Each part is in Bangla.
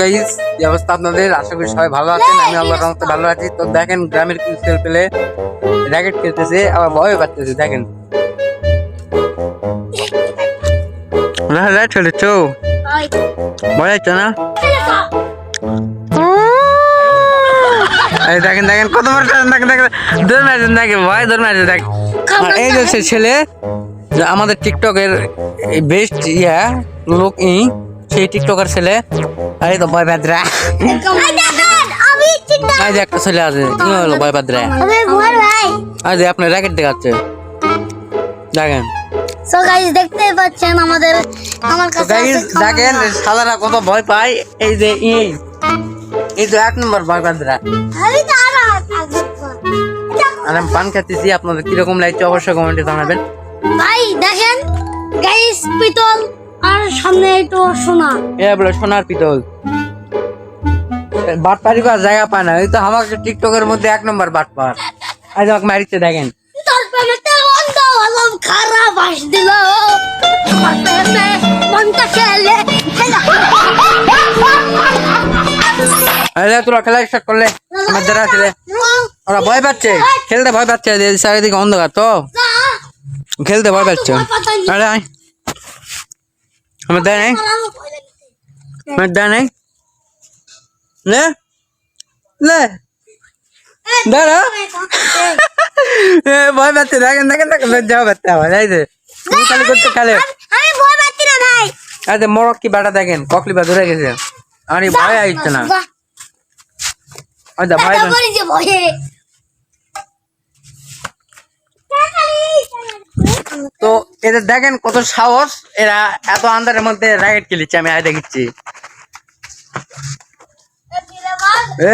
গাইস এই অবস্থা আপনাদের, আশা করি সবাই ভালো আছেন, আমি আল্লাহর রহমতে ভালো আছি। তো দেখেন, গ্রামের কিছু ছেলে পেলে র্যাকেট খেলতেছে, আবার ভয় পাচ্ছে, দেখেন। র্যাকেট খেলেছ ভয় হচ্ছে না? দেখেন দেখেন, কত বড় দেখেন দেখেন। দৌড় মারছে দেখেন ভয় দৌড় মারছে দেখ আর এই যে ছেলে আমাদের টিকটকের বেস্ট ইয়া, লোক ই সেই টিকটকের ছেলে। এই তো ভয় পাদ্রা এই যে একটা ছেলে আছে কি হলো ভয় পাদ্রা ভাই আপনার র্যাকেট দেখাচ্ছে। দেখেন। সো গাইস দেখতে পাচ্ছেন আমাদের আমার কাছে দেখেন সাদারা কত ভয় পায়। এই যে এই তো এক নম্বর ভয় পাদ্রা আরও আর আমি পান খাচ্ছি আপনাদের কীরকম লাগছে অবশ্যই কমেন্টে জানাবেন। ভাই দেখেন গাইস পিতল। আর সামনে একটু সোনা। এ বলে সোনার পিতল। বাট পারিবার জায়গা পায় না। এই তো আমাকে টিকটকের মধ্যে এক নম্বর বাট পার আজ আমাকে মারিচ্ছে দেখেন। খারাপ হাস দিল মনটা খেলে আরে তোরা খেলা স্টার্ট করলে আমার যারা ছেলে ওরা ভয় পাচ্ছে। খেলতে ভয় পাচ্ছে চারিদিকে অন্ধকার তো। খেলতে ভয় পাচ্ছে। আরে আয়। আমার দেয় নাই আমার দেয় নাই লে লে দাঁড়া ভয় পাচ্ছে দেখেন দেখেন দেখেন লজ্জাও পাচ্ছে আমার এই যে তুমি খালি করতে খেলে আমি ভয় পাচ্ছি না ভাই আরে মরক কি বাটা দেখেন ককলি বা ধরে গেছে আর ভয় আসছে না আচ্ছা পড়ে তো এদের দেখেন কত সাহস এরা এত আন্দারের মধ্যে রাইড খেলেছে আমি আয় দেখছি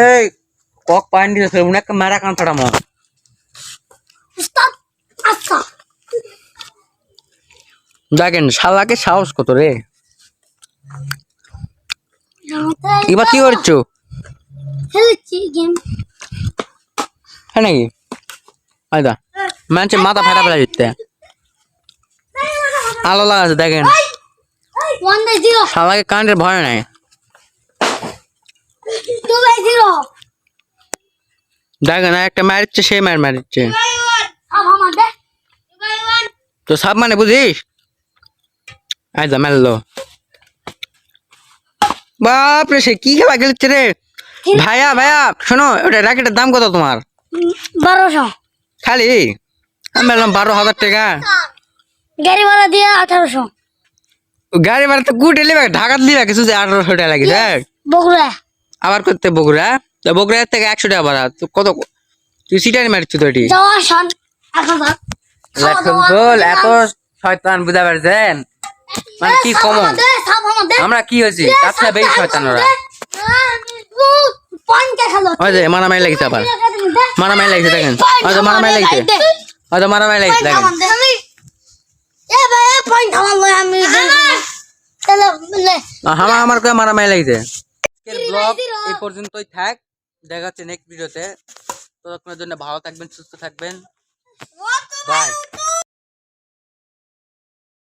এই কক পাইন দিয়েছে উনি একটা মেরা কান উস্তাদ আচ্ছা দেখেন শালাকে সাহস কত রে। এবার কি করছ? খেলেছি গেম হ্যাঁ নাকি? আয়দা মানছে মাথা ফাটা ফেলা দিতে আলো লাগাচ্ছে দেখেন। শালাকে কারেন্টের ভয় নাই। দেখেন একটা মারিচ্ছে সে মার মারিচ্ছে। তো সব মানে বুঝিস? আয়দা মারলো বাপরে সে কি খেলা খেলছে রে? ভাইয়া ভাইয়া শোনো ওটা র্যাকেটের দাম কত তোমার? বারোশো। খালি? আমি বললাম বারো হাজার টাকা। গাড়ি ভাড়া দিয়ে আঠারোশো। গাড়ি ভাড়া তো গুটে লিবে ঢাকা লিবে কিছু যে আঠারোশো টাকা লাগে দেখ। বগুড়া। আবার করতে বগুড়া? তো বগুড়া থেকে একশো টাকা ভাড়া তো কত তুই সিটারি মারিচ্ছ তো এটি এত শয়তান বুঝা পারছেন মানে কি কম সব আমাদের আমরা কি হয়েছি? সাথে বেশি শয়তান ওরা। যে মারামারি লাগছে আবার। মারামারি লাগছে দেখেন। হয়তো মারামারি লাগছে। হয়তো মারামারি লাগছে দেখেন। এ ভাই পয়েন্ট আমার লয় আমি তাহলে লে আমার আমার করে মারামারি লাগছে। আজকের ব্লগ এই পর্যন্তই থাক। দেখা হচ্ছে নেক্সট ভিডিওতে ততক্ষণের জন্য ভালো থাকবেন সুস্থ থাকবেন। বাই